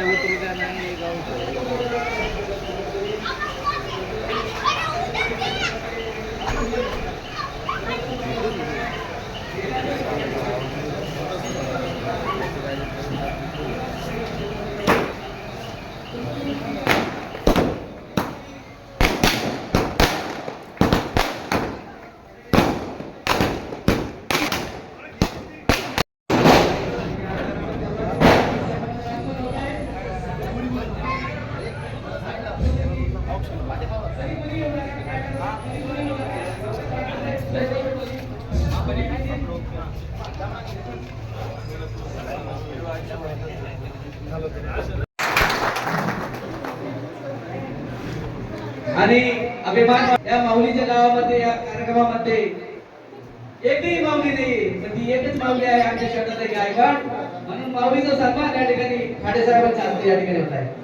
उतरू द्या नाही आणि अभिमान या माऊलीच्या गावामध्ये या कार्यक्रमामध्ये एकही माऊली नाही पण ती एकच माऊली आहे आमच्या शहरातले गायकवाड. म्हणून माऊलीचा सन्मान या ठिकाणी खाडे साहेबांच्या हस्ते या ठिकाणी होत आहे.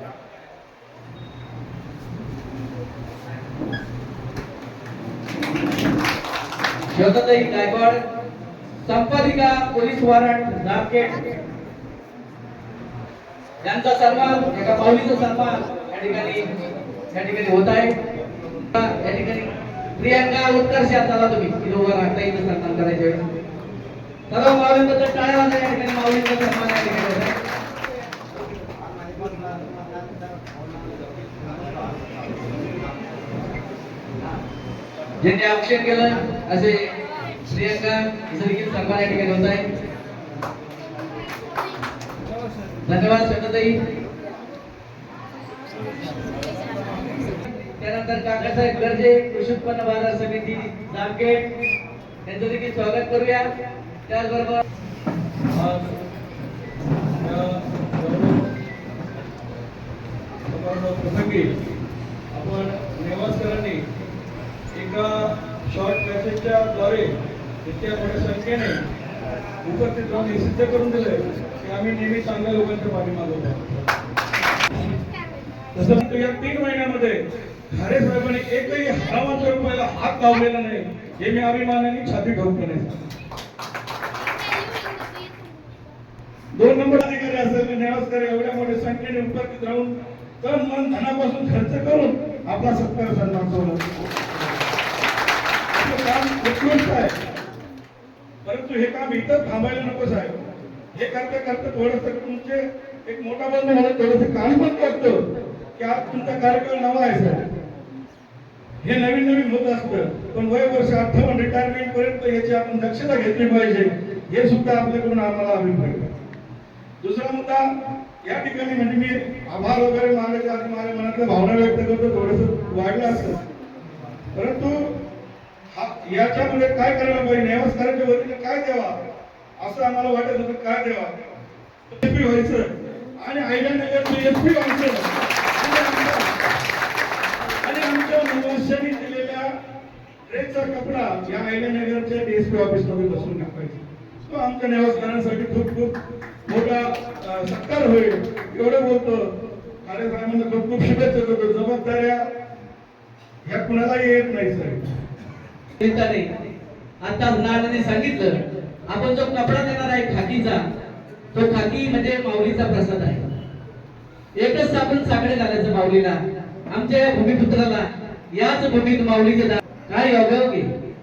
श्वेताताई गायकवाड संपादिका पोलीस वॉरंट नामकेट. यांचा सन्मान एका माऊलीचा सन्मान या ठिकाणी या ठिकाणी होत आहे. या ठिकाणी प्रियांका उत्कर्ष चला तुम्ही. इथं उभा राहता इथं सन्मान करायच्या वेळेस. सर्व माऊलींबद्दल टाळ्या वाजवा या ठिकाणी माऊलींचा सन्मान या ठिकाणी होत आहे. ज्यांनी औक्षण केलं असे प्रियांका हिचं देखील सन्मान या ठिकाणी होत आहे धन्यवाद श्वेताताई त्यानंतर काकासाहेब गर्जे कृषी उत्पन्न बाजार समिती जामखेड यांचं देखील स्वागत करूया त्याचबरोबर प्रसंगी आपण नेवासकरांनी त्याच्याद्वारे इतक्या मोठ्या संख्येने उपस्थित राहून हे सिद्ध करून दिले की आम्ही नेहमी चांगल्या लोकांच्या पाठीमागे होतो तसं या तीन महिन्यामध्ये खारे साहेबांनी एकही हजाराच्या रुपयाला हात लावलेला नाही हे मी अभिमानाने छाती ठोकपणे सांगतो. दोन नंबर अधिकारी असेल नेवासकर एवढ्या मोठ्या संख्येने उपस्थित राहून तन मन धनापासून खर्च करून आपला सत्कार सन्मान सोडला काम उत्कृष्ट आहे परंतु हे काम इथं थांबायला नको साहेब. हे करता करता थोडस तुमचे एक मोठा बंधू म्हणून थोडस काम पण करतो. की आज तुमचा कार्यक्रम नवा आहे सर हे नवीन नवीन होत असतं. पण वय वर्ष अठ्ठावन्न रिटायरमेंट पर्यंत याची आपण दक्षता घेतली पाहिजे. हे सुद्धा आपल्याकडून आम्हाला अभिप्राय. दुसरा मुद्दा या ठिकाणी म्हणजे मी आभार वगैरे मागायच्या आधी माझ्या मनातल्या भावना व्यक्त करतो. थोडस वाढलं असतं. परंतु याच्यामुळे काय करायला पाहिजे? नेवासकरांच्या वतीने काय द्यावा? असं आम्हाला वाटत होतं. काय द्यावा? एसपी व्हायचं आणि आयल्यानगरचं एसपी व्हायचं. म्हणजे आणि आमच्या- आणि दिलेल्या ड्रेसचा कपडा या आयल्यानगरच्या डीएसपी ऑफिसमध्ये बसून टाकायचा. तो आमच्या निवासस्थानासाठी खूप खूप मोठा सत्कार होईल. एवढं बोलतो. खाडे साहेबांना खूप खूप शुभेच्छा देतो. जबाबदाऱ्या ह्या कुणालाही येत नाही साहेब. चिंताने आता उन्हाळ्याने सांगितलं आपण जो कपडा देणार आहे खाकीचा तो खाकी म्हणजे माऊलीचा प्रसाद आहे. एकच आपण साकडे घालायचं माऊलीला आमच्या या भूमिपुत्राला याच भूमीत माऊलीचे काय योगायोगी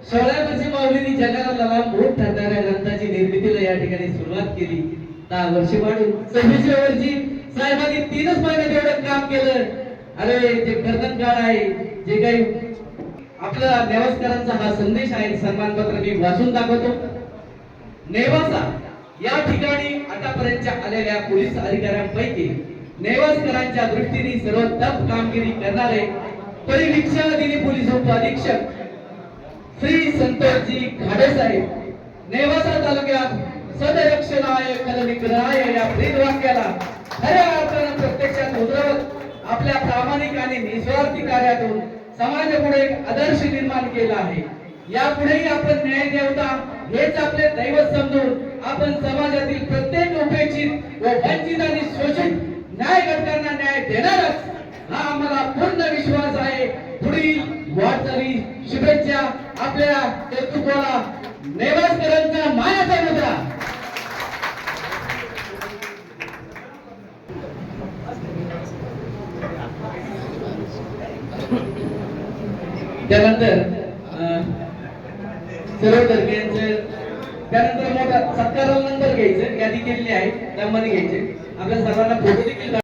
सोळा वर्षी माऊलीने जगाला लला मोठ ठरणाऱ्या ग्रंथाची निर्मितीला या ठिकाणी सुरुवात केली. दहा वर्षी वाढून सव्वीसव्या वर्षी साहेबांनी तीनच महिन्यात एवढं काम केलं. अरे जे कर्तन काळ आहे जे काही आपल्या नेवासकरांचा हा संदेश आहे सन्मानपत्र मी वाचून दाखवतो. नेवासा या ठिकाणी आतापर्यंतच्या आलेल्या पोलीस अधिकाऱ्यांपैकी नेवासकरांच्या दृष्टीने सर्वोत्तम कामगिरी करणारे परिवीक्षणाधीन पोलीस उप अधीक्षक श्री संतोषजी खाडे साहेब नेवासा तालुक्यात सदरक्षणाय खलनिग्रहाय या ब्रीद वाक्याला खऱ्या अर्थानं प्रत्यक्षात उतरवत आपल्या प्रामाणिक आणि निस्वार्थी कार्यातून समाजापुढे एक आदर्श निर्माण केला आहे. यापुढेही आपण न्याय देवता हेच आपले दैवत समजून आपण समाजातील प्रत्येक उपेक्षित व वंचित आणि शोषित न्याय घटकांना न्याय देणारच हा आम्हाला पूर्ण विश्वास आहे. पुढील वाटचाली शुभेच्छा आपल्या त्यानंतर अं, सर्व धर्मियांचं त्यानंतर मोठा सत्कारानंतर घ्यायचं यादी केलेली आहे त्यामध्ये घ्यायचे. आपल्या सर्वांना फोटो देखील